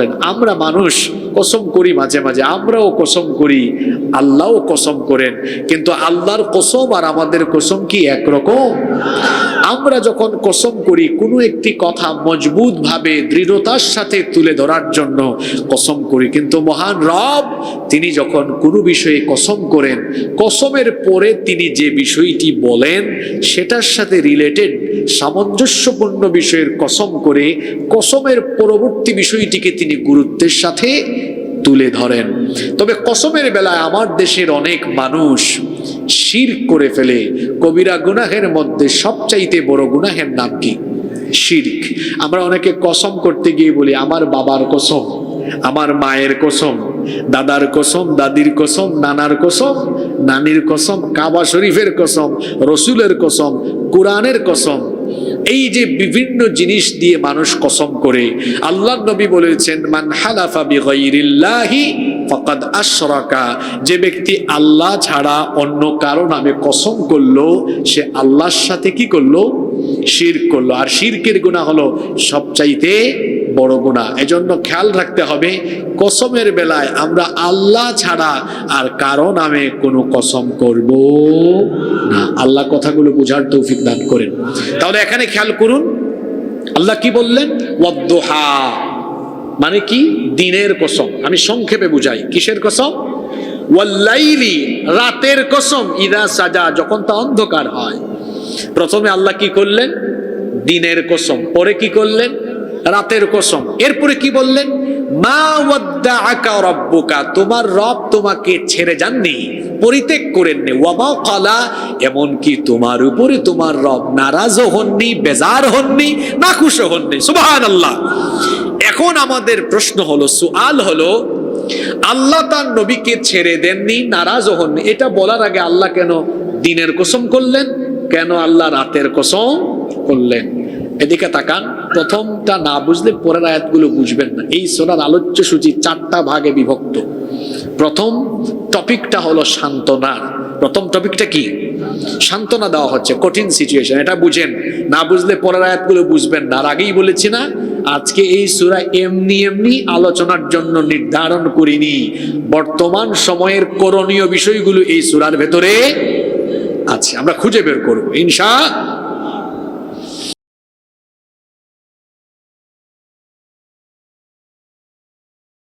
করেন, আমরা মানুষ কসম করি মাঝে মাঝে, আমরাও কসম করি, আল্লাহও কসম করেন, কিন্তু আল্লাহর কসম আর আমাদের কসম কি একরকম? আমরা যখন কসম করি, কোনো একটি কথা মজবুত ভাবে দৃঢ়তার সাথে তুলে ধরার জন্য কসম করি। কিন্তু মহান রব, তিনি যখন কোনো বিষয়ে কসম করেন, কসমের পরে তিনি যে বিষয়টি বলেন, সেটার সাথে রিলেটেড সামঞ্জস্যপূর্ণ বিষয়ের কসম করে, কসমের পরবর্তী বিষয়টিকে তিনি গুরুত্বের সাথে তুলে ধরেন। তবে কসমের বেলায় আমার দেশের অনেক মানুষ শির করে ফেলে। কবিরা গুনাহের মধ্যে সবচাইতে বড় গুনাহের নাম কি? শির্ক। আমরা অনেকে কসম করতে গিয়ে বলি, আমার বাবার কসম, আমার মায়ের কসম, দাদার কসম, দাদির কসম, নানার কসম, নানির কসম, কাবা শরীফের কসম, রসুলের কসম, কোরআনের কসম এই যে বিভিন্ন জিনিস দিয়ে মানুষ কসম করে আল্লাহ নবী বলেছেন, মান হালাফা বিগাইরিল্লাহি ফাকাদ আশরাকা। যে ব্যক্তি আল্লাহ ছাড়া অন্য কারও নামে কসম করল, সে আল্লাহর সাথে কি করল? শির করল। আর শিরকের গুণা হলো সবচাইতে বড় গুণা এজন্য খেয়াল রাখতে হবে, কসমের বেলায় আমরা আল্লাহ ছাড়া আর কারও নামে কোনো কসম করব না। আল্লাহ কথাগুলো বোঝার তৌফিক দান করেন। তাহলে এখানে খেয়াল করুন, আল্লাহ কি বললেন? ওয়াদ্দোহা। মানে কি? দিনের কসম। আমি সংক্ষেপে বুঝাই। কিসের কসম? ওয়াল্লাইলি, রাতের কসম, ইদা সাজা, যখন তা অন্ধকার হয়। প্রথমে আল্লাহ কি করলেন? দিনের কসম। পরে কি করলেন? রাতের কসম। এরপরে কি বললেন? মা ওয়াদ্দাআকা রাব্বুকা, তোমার রব তোমাকে ছেড়ে যাননি, পরিত্যাগ করেননি। ওয়ামা কালা এমনকি তোমার উপরে তোমার রব নারাজ হননি, বেজার হননি নাখুশ হননি। সুবহানাল্লাহ। এখন আমাদের প্রশ্ন হলো, সুআল হলো, আল্লাহ তার নবীকে ছেড়ে দেননি নারাজ হননি। এটা বলার আগে আল্লাহ কেন দিনের কসম করলেন? কেন আল্লাহ রাতের কসম করলেন? এদিকে তাকান। প্রথমটা না বুঝলে পরের আয়াতগুলো বুঝবেন না। এই সোনার আলোচ্য সূচি চারটা ভাগে বিভক্ত। প্রথম টপিকটা হলো সান্ত্বনা। প্রথম টপিকটা কি? সান্ত্বনা দেওয়া হচ্ছে, কঠিন সিচুয়েশন এটা বুঝেন। না বুঝলে পরের আয়াতগুলো বুঝবেন না। আর আগেই বলেছি না, আজকে এই সুরা এমনি এমনি আলোচনার জন্য নির্ধারণ করিনি। বর্তমান সময়ের করণীয় বিষয়গুলো এই সুরার ভেতরে আছে। আমরা খুঁজে বের করব, ইনশা